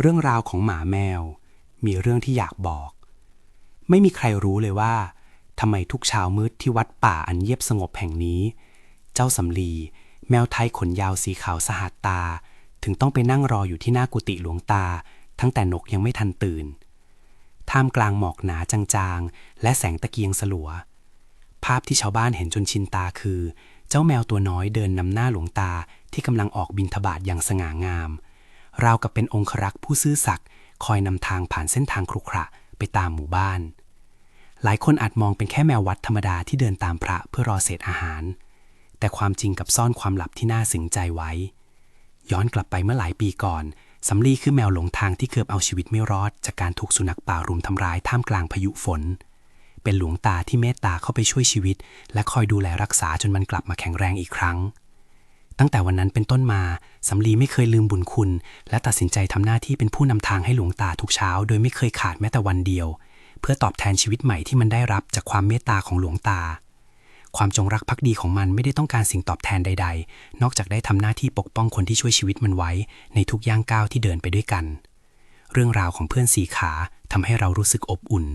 เรื่องราวของหมาแมว มีเรื่องที่อยากบอก ไม่มีใครรู้เลยว่าทำไมทุกเช้ามืดที่วัดป่าอันเยียบสงบแห่งนี้ เจ้าสำลี แมวไทยขนยาวสีขาวสหัสตา ถึงต้องไปนั่งรออยู่ที่หน้ากุฏิหลวงตา ทั้งแต่นกยังไม่ทันตื่น ท่ามกลางหมอกหนาจางๆ และแสงตะเกียงสลัว ภาพที่ชาวบ้านเห็นจนชินตาคือ เจ้าแมวตัวน้อยเดินนำหน้าหลวงตาที่กำลังออกบินทบาทอย่างสง่างาม ราวกับเป็นองครักษ์ผู้ซื่อสัตย์คอยนำทางผ่านเส้นทางครุขระไปตามหมู่บ้าน หลายคนอาจมองเป็นแค่แมววัดธรรมดาที่เดินตามพระเพื่อรอเศษอาหาร แต่ความจริงกับซ่อนความลับที่น่าสึงใจไว้ ย้อนกลับไปเมื่อหลายปีก่อนสำลีคือแมวหลงทางที่เกือบเอาชีวิตไม่รอด จากการถูกสุนัขป่ารุมทำร้ายท่ามกลางพายุฝน เป็นหลวงตาที่เมตตาเข้าไปช่วยชีวิต และคอยดูแลรักษาจนมันกลับมาแข็งแรงอีกครั้ง ตั้งแต่วันนั้นเป็นต้นมาสำลีไม่เคยลืมบุญคุณ และตัดสินใจทำหน้าที่เป็นผู้นำทางให้หลวงตาทุกเช้า โดยไม่เคยขาดแม้แต่วันเดียว เพื่อตอบแทนชีวิตใหม่ที่มันได้รับจากความเมตตาของหลวงตา ความจงรักภักดีของมันไม่ได้ต้องการสิ่งตอบแทนใด ๆ นอกจากได้ทำหน้าที่ปกป้องคนที่ช่วยชีวิตมันไว้ ในทุกย่างก้าวที่เดินไปด้วยกัน เรื่องราวของเพื่อนสีขาทำให้เรารู้สึกอบอุ่น